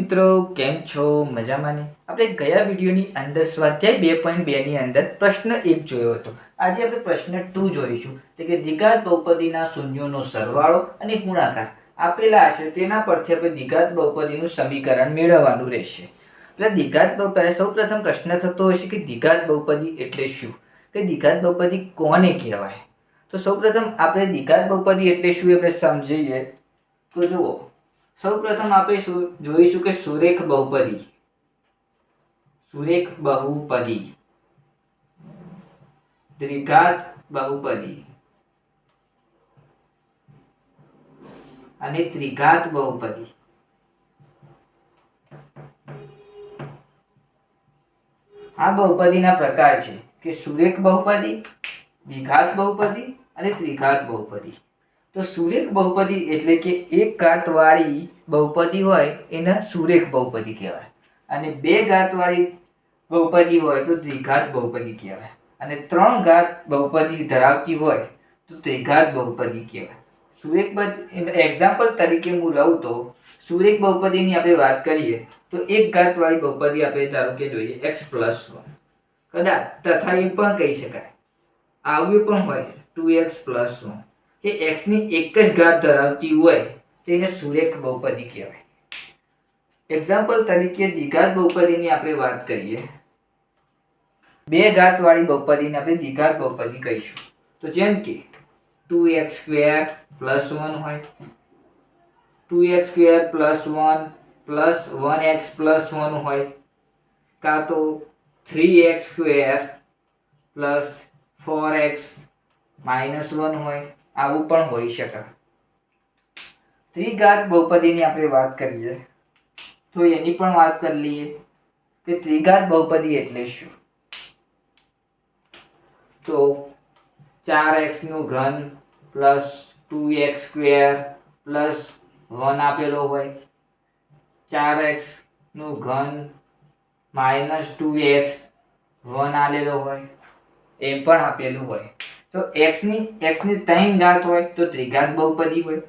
મિત્રો, કેમ છો? મજામાં ને આપણે ગયા વિડીયોની અંદર સ્વાધ્યાય બે પોઈન્ટ બેની અંદર પ્રશ્ન એક જોયો હતો. આજે આપણે પ્રશ્ન ટુ જોઈશું. એટલે કે દ્વિઘાત બહુપદીના શૂન્યોનો સરવાળો અને ગુણાકાર. આપેલા હશે, તેના પરથી આપણે દ્વિઘાત બહુપદીનું સમીકરણ મેળવવાનું રહેશે. એટલે દ્વિઘાત બહુપદી સૌ પ્રથમ પ્રશ્ન થતો હશે કે દ્વિઘાત બહુપદી એટલે શું? કે દ્વિઘાત બહુપદી કોને કહેવાય? તો સૌપ્રથમ આપણે દ્વિઘાત બહુપદી એટલે શું આપણે સમજીએ. તો જુઓ. સૌપ્રથમ આપણે જોઈશું કે સુરેખ બહુપદી. સુરેખ બહુપદી. દ્વિઘાત બહુપદી. અને ત્રિઘાત બહુપદી. આ બહુપદીના પ્રકાર છે કે સુરેખ બહુપદી, દ્વિઘાત બહુપદી અને ત્રિઘાત બહુપદી. તો સુરેખ બહુપદી એટલે કે એક ઘાતવાળી બહુપદી હોય, એને સુરેખ બહુપદી કહેવાય. અને બે ઘાતવાળી બહુપદી હોય તો દ્વિઘાત બહુપદી કહેવાય. અને ત્રણ ઘાત બહુપદી ધરાવતી હોય તો ત્રિઘાત બહુપદી કહેવાય. સુરેખ એક્ઝામ્પલ તરીકે હું લઉં તો સુરેખ બહુપદીની આપણે વાત કરીએ, તો એક ઘાતવાળી બહુપદી આપણે ધારો કે જોઈએ એક્સ પ્લસ વન કદાચ, તથા એ પણ કહી શકાય. આવ્યું પણ હોય ટુ એક્સ પ્લસ વન કે એક્સની એક જ ઘાત ધરાવતી હોય તેને સુરેખ બહુપદી કહેવાય. એક્ઝામ્પલ તરીકે દ્વિઘાત બહુપદીની આપણે વાત કરીએ. બે ઘાતવાળી બહુપદીને આપણે દ્વિઘાત બહુપદી કહીશું. તો જેમ કે two X square plus one હોય. Two X square plus one plus one X plus one હોય. કાં તો three X square plus four X minus one હોય. આવું પણ હોઈ શકે. ત્રિઘાત બહુપદીની આપણે વાત કરીએ, તો એની પણ વાત કરી લઈએ કે ત્રિઘાત બહુપદી એટલે શું? તો ચાર એક્સનું ઘન plus two X square plus one આપેલો હોય. ચાર એક્સનું ઘન માઇનસ ટુ એક્સ વન આલેલો હોય. એમ પણ આપેલું હોય. તો એક્સની એક્સની ત્રણ ઘાત હોય તો ત્રિઘાત બહુપદી હોય.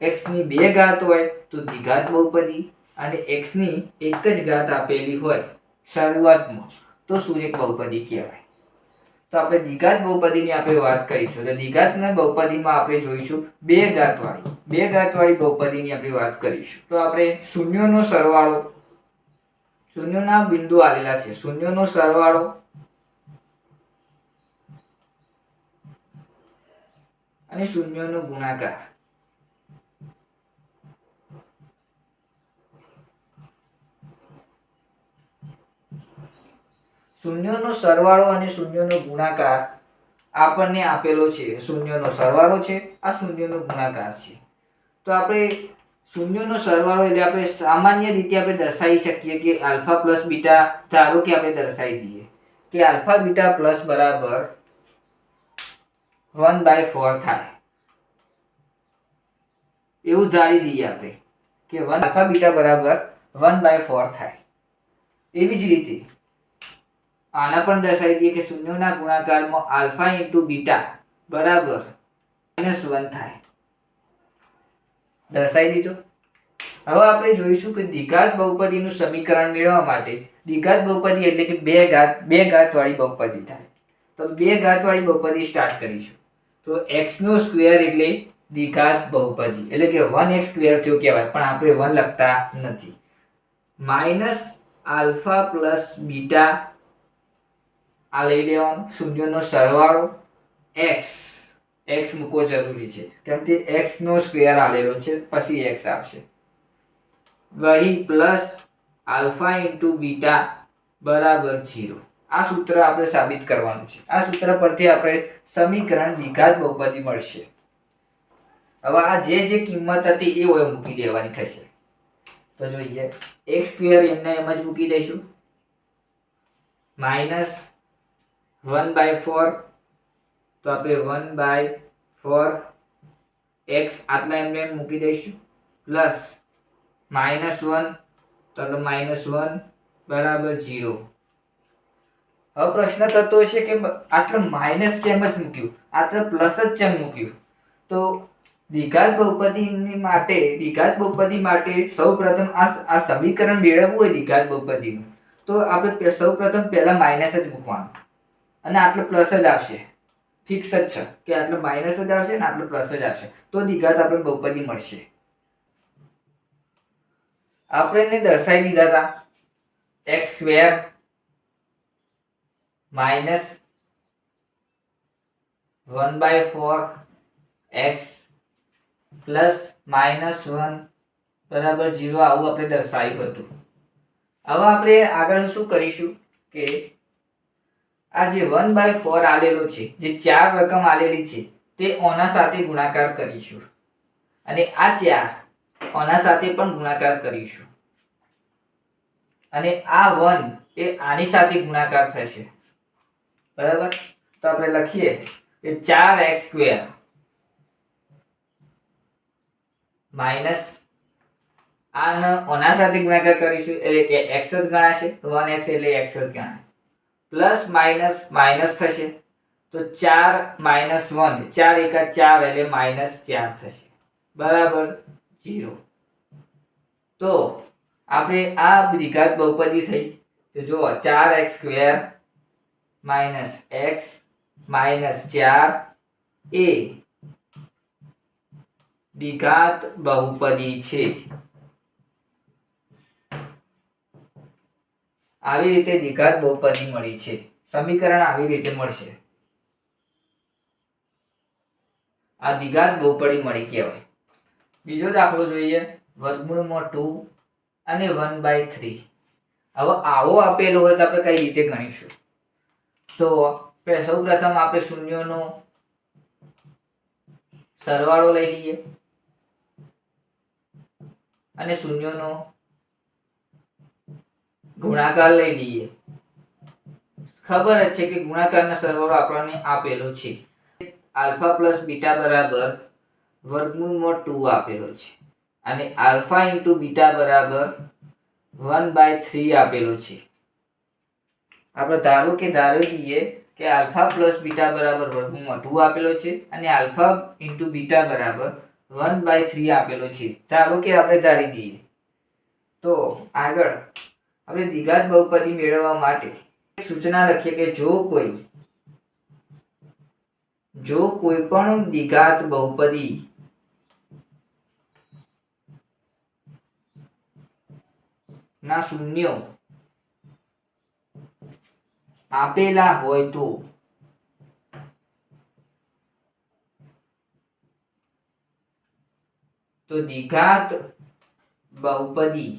એક્સની બે ઘાત હોય તો દ્વિઘાત બહુપદી અને એક્સની એક જ ઘાત આપેલી હોય શરૂઆતમાં. તો સૂર્ય બહુપદી કહેવાય. તો આપણે દ્વિઘાત બહુપદીની આપણે વાત કરીશું. તો દ્વિઘાતના બહુપદીમાં આપણે જોઈશું બે ઘાતવાળી. બે ઘાતવાળી બહુપદીની આપણે વાત કરીશું. તો આપણે શૂન્યોનો સરવાળો, શૂન્યોના બિંદુ આવેલા છે. શૂન્યોનો સરવાળો અને શૂન્યનો ગુણાકાર. શૂન્યનો સરવાળો અને શૂન્યનો ગુણાકાર આપણને આપેલો છે. શૂન્યનો સરવાળો છે, આ શૂન્યનો ગુણાકાર છે. તો આપણે શૂન્યનો સરવાળો એટલે આપણે સામાન્ય રીતે આપણે દર્શાવી શકીએ કે આલ્ફા પ્લસ બીટા ધારો કે આપણે દર્શાવી દઈએ કે આલ્ફા બીટા પ્લસ બરાબર વન બાય ફોર થાય. એવું ધારી દઈએ આપણે કે વન આલ્ફા બીટા બરાબર વન બાય ફોર થાય. એવી જ રીતે આના પણ દર્શાવી દઈએ કે શૂન્યોના ગુણાકારમાં આલ્ફા ઇન્ટુ બીટા બરાબર માઇનસ વન થાય. દર્શાવી દીધો? હવે આપણે જોઈશું કે દ્વિઘાત બહુપદીનું સમીકરણ મેળવવા માટે દ્વિઘાત બહુપદી એટલે કે બે ઘાત બે ઘાતવાળી બહુપદી થાય. તો બે ઘાતવાળી બહુપદી સ્ટાર્ટ કરીશું. તો એક્સનો સ્ક્વેર એટલે દ્વિઘાત બહુપદી. એટલે કે વન એક્સ સ્ક્વેર થયું કહેવાય, પણ આપણે વન લખતા નથી. માઇનસ આલ્ફા પ્લસ બીટા, આ લઈ લેવાનું. શૂન્યનો સરવાળો એક્સ એક્સ મૂકવો જરૂરી છે. કેમ કે એક્સનો સ્ક્વેર આલેલો છે, પછી એક્સ આવશે. વહી પ્લસ આલ્ફા ઇન્ટુ બીટા બરાબર જીરો આ સૂત્ર આપણે સાબિત કરવાનું છે. આ સૂત્ર પરથી આપણે સમીકરણ નિઘાત બહુપદી મળશે. હવે આ જે જે કિંમત હતી એ હોય મૂકી દેવાની થશે. તો જોઈએ એક્સ સ્ક્વેર એમને એમ જ મૂકી દઈશું. Minus one by four. તો આપણે વન બાય ફોર એક્સ આટલા એમને એમ મૂકી દઈશું. પ્લસ માઇનસ વન, તો આપણે માઇનસ વન બરાબર જીરો હવે પ્રશ્ન થતો છે કે આટલો માઇનસ કેમ જ મૂક્યું? આટલું પ્લસ જ કેમ મૂક્યું? તો દ્વિઘાત બહુપદીની માટે દ્વિઘાત બહુપદી માટે સૌપ્રથમ આ આ સમીકરણ મેળવવું હોય દ્વિઘાત બહુપદીનું. તો આપણે સૌપ્રથમ પહેલાં માઇનસ જ મૂકવાનું. અને આટલો પ્લસ જ આવશે. ફિક્સ જ છે કે આટલો માઇનસ જ આવશે ને આટલો પ્લસ જ આવશે. તો દ્વિઘાત આપણે બહુપદી મળશે. આપણે એને દર્શાવી દીધા હતા X square minus one by four X plus minus one બરાબર ઝીરો આવું આપણે દર્શાવ્યું હતું. હવે આપણે આગળ શું કરીશું કે આ જે વન બાય ફોર આલેલો છે, જે ચાર રકમ આલેલી છે, તે ઓના સાથે ગુણાકાર કરીશું. અને આ ચાર ઓના સાથે પણ ગુણાકાર કરીશું. અને આ વન એ આની સાથે ગુણાકાર થશે. બરાબર? તો આપણે લખીએ કે ચાર એક્સ સ્ક્વેર માઇનસ આનો ઓના સાથે ગુણાકાર કરીશું એટલે કે એક્સ જ ગણાશે વન એક્સ એટલે એક્સ જ ગણાય. પ્લસ માઇનસ માઇનસ થશે, તો ચાર માઇનસ વન, ચાર એકા ચાર એટલે માઇનસ ચાર થશે. બરાબર? જીરો તો આપણે આ દ્વિઘાત બહુપદી થઈ. તો જુઓ, ચાર X square minus X minus ચાર એ દ્વિઘાત બહુપદી છે. આવી રીતે દ્વિઘાત બહુપદી મળી છે. સમીકરણ આવી રીતે મળશે. આ દ્વિઘાત બહુપદી મળી કહેવાય. બીજો દાખલો જોઈએ. વર્ગમૂળમાં ટુ અને વન બાય થ્રી. હવે આવો આપેલો હોય તો આપણે કઈ રીતે ગણીશું? તો સૌ પ્રથમ આપણે શૂન્યોનો સરવાળો લઈ લઈએ. અને શૂન્યોનો ગુણાકાર લઈ લઈએ. ખબર જ છે કે ગુણાકારનો સરવાળો આપણને આપેલો છે. આલ્ફા પ્લસ બીટા બરાબર વર્ગમૂળમાં ટુ આપેલો છે. અને આલ્ફા ઇન્ટુ બીટા બરાબર વન બાય થ્રી આપેલો છે. આપણે ધારો કે ધારી દઈએ કે આલ્ફા પ્લસ બીટા બરાબર વર્ગમૂળમાં ટુ આપેલો છે અને આલ્ફા ઇન્ટુ બીટા બરાબર વન બાય થ્રી આપેલો છે. ધારો કે આપણે ધારી દઈએ. તો આગળ આપણે દ્વિઘાત બહુપદી મેળવવા માટે સૂચના લખીએ કે જો કોઈ જો કોઈ પણ દ્વિઘાત બહુપદી ના શૂન્યો આપેલા હોય તો. તો દ્વિઘાત બહુપદી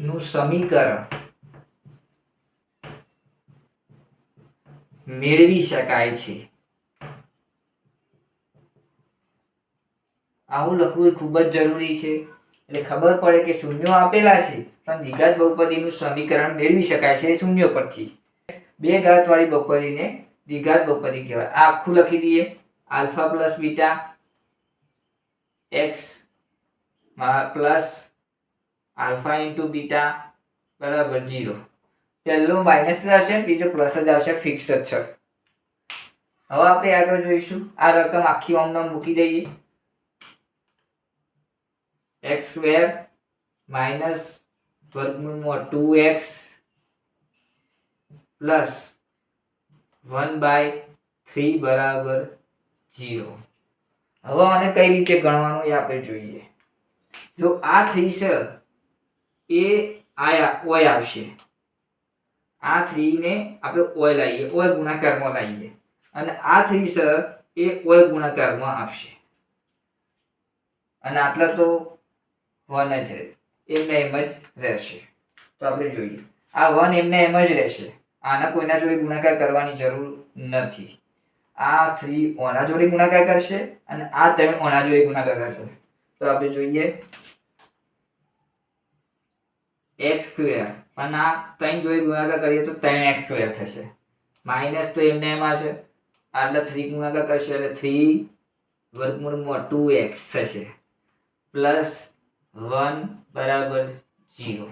નું સમીકરણ મેળવી શકાય છે. આવું લખવું ખૂબ જ જરૂરી છે. એટલે ખબર પડે કે શૂન્યો આપેલા છે, પણ દ્વિઘાત બહુપદીનું સમીકરણ મેળવી શકાય છે શૂન્યો પરથી. બે ઘાતવાળી બહુપદીને દ્વિઘાત બહુપદી કહેવાય. આ આખું લખી દઈએ. Alpha plus beta X plus alpha into beta બરાબર જીરો પહેલો માઇનસ જ આવશે, બીજો પ્લસ જ આવશે ફિક્સ જ છે. હવે આપણે આગળ જોઈશું. આ રકમ આખી ઓમને મૂકી દઈએ. એક્સ સ્ક્વેર માઇનસ વર્ગમૂળમાં two x plus one by three બરાબર જીરો હવે આને કઈ રીતે ગણવાનું એ આપણે જોઈએ. જો આ થ્રી છે, એ આયા, ઓય આવશે. આ થ્રીને આપણે ઓય લાવીએ ઓય ગુણાકારમાં લાવીએ અને આ થ્રી સર એ ઓય ગુણાકારમાં આવશે. અને આટલા તો વન જ એમને એમ જ રહેશે. તો આપણે જોઈએ. આ વન એમને એમ જ રહેશે. આના કોઈના જોડે ગુણાકાર કરવાની જરૂર નથી. આ થ્રી ઓના જોડે ગુણાકાર કરશે અને આ ત્રણ ઓના જોડે ગુણાકાર કરશે. તો આપણે જોઈએ. એક્સ સ્ક્વેર પણ આ ત્રણ જોડે ગુણાકાર કરીએ તો ત્રણ એક્સ સ્ક્વેર થશે. માઇનસ તો એમને એમ આવશે. આટલા થ્રી ગુણાકાર કરશે એટલે થ્રી વર્ગમૂળમાં ટુ એક્સ થશે. પ્લસ વન બરાબર જીરો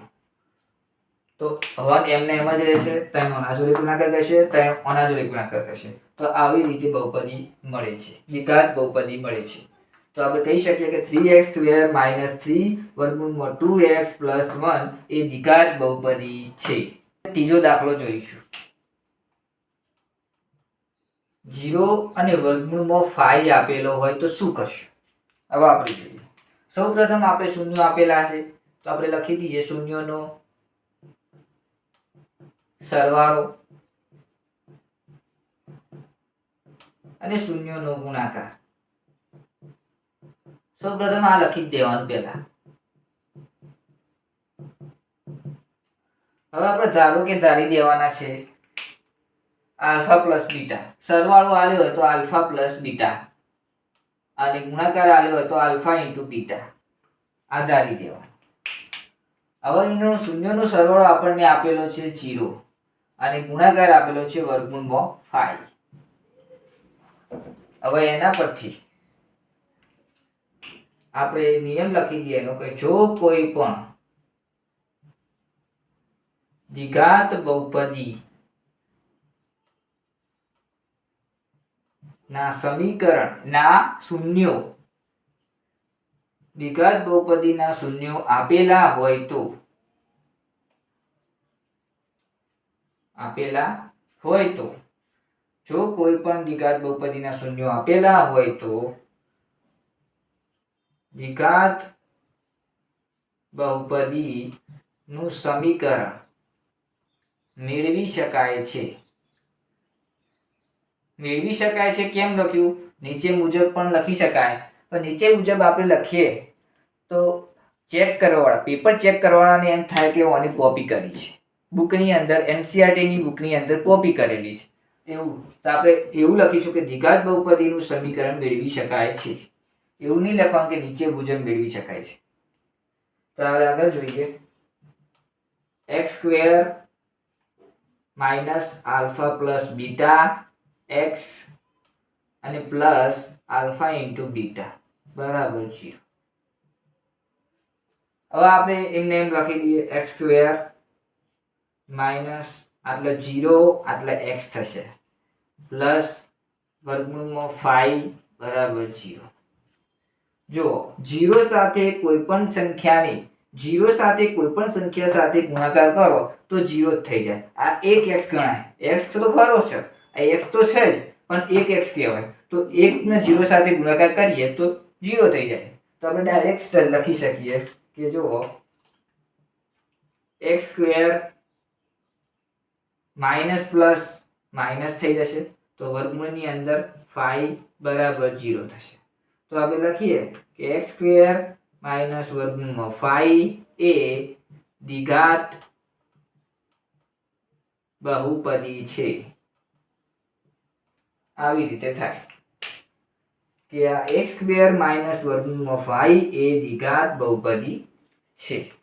તો વન એમને એમ જ રહેશે, ત્રણ ઓના જોડે ગુણાકાર કરશે, ત્રણ અનાજોડી જોડે ગુણાકાર કરશે. તો આવી રીતે બહુપદી મળે છે વિઘાત બહુપદી મળે છે. તો આપણે કહી શકીએ કે three X square minus three વર્ગમૂળમાં ટુ એક્સ પ્લસ વન એ વિકાસ બહુપદી છે. ત્રીજો દાખલો જોઈશું. જીરો અને વર્ગમૂળમાં ફાઈવ આપેલો હોય તો શું કરશું? હવે આપણે જોઈએ સૌ પ્રથમ આપણે શૂન્યો આપેલા છે. તો આપણે લખી દઈએ શૂન્યોનો સરવાળો અને શૂન્યોનો ગુણાકાર. સૌ પ્રથમ આ લખી દેવાનું પહેલા. હવે આપણે ધારો કે ધારી દેવાના છે આલ્ફા પ્લસ બીટા. સરવાળો આવ્યો હોય તો આલ્ફા પ્લસ બીટા. અને ગુણાકાર આલ્યો હોય તો આલ્ફા ઇન્ટુ બીટા. આ ધારી દેવાનું. હવે એનો શૂન્યનો સરવાળો આપણને આપેલો છે જીરો અને ગુણાકાર આપેલો છે વર્ગમૂળમાં ફાઈવ હવે એના પરથી આપણે નિયમ લખી દઈએ એનો કે જો કોઈ પણ દ્વિઘાત બહુપદી ના સમીકરણ, ના શૂન્યો. દ્વિઘાત બહુપદીના શૂન્યો આપેલા હોય તો. આપેલા હોય તો. જો કોઈ પણ દ્વિઘાત બહુપદીના શૂન્યો આપેલા હોય તો દ્વિઘાત બહુપદી નું સમીકરણ મેળવી શકાય છે. મેળવી શકાય છે કેમ લખ્યું? નીચે મુજબ પણ લખી શકાય. પણ નીચે મુજબ આપણે લખીએ તો ચેક કરવાવાળા, પેપર ચેક કરવાવાળાને એમ થાય કે ઓને કોપી કરી છે. બુકની અંદર એનસીઆરટીની બુકની અંદર કોપી કરેલી છે. એવું. તો આપણે એવું લખીશું કે દ્વિઘાત બહુપદીનું સમીકરણ મેળવી શકાય છે. એવું નહીં લખવાનું કે નીચે મુજબ મેળવી શકાય છે. તો આગળ જોઈએ. X square minus alpha plus beta X અને પ્લસ આલ્ફા ઇન્ટુ બીટા બરાબર જીરો હવે આપણે એમને એમ લખી દઈએ એક્સ સ્ક્વેર માઇનસ આટલે જીરો આટલે એક્સ થશે. પ્લસ વર્ગમૂળમાં ફાઈવ બરાબર જીરો જો જીરો સાથે કોઈ પણ સંખ્યાની જીરો સાથે કોઈ પણ સંખ્યા સાથે ગુણાકાર કરો, તો જીરો જ થઈ જાય. આ એક એક્સ ગણાય. એક્સ તો ખરો છે એક્સ તો છે જ, પણ એક એક્સ કહેવાય. તો એકને જીરો સાથે ગુણાકાર કરીએ તો જીરો થઈ જાય. તો આપણે ડાયરેક્ટ લખી શકીએ કે જો x square minus plus minus થઈ જશે. તો વર્ગમૂળની અંદર ફાઈવ બરાબર જીરો થશે. તો આપણે લખીએ કે એક્સ સ્ક્વેર માઇનસ વર્ગમૂળમાં ફાઈવ એ દ્વિઘાત બહુપદી છે. આવી રીતે થાય. કે આ એક્સ સ્ક્વેર માઇનસ વર્ગમૂળમાં ફાઈ એ દ્વિઘાત બહુપદી છે.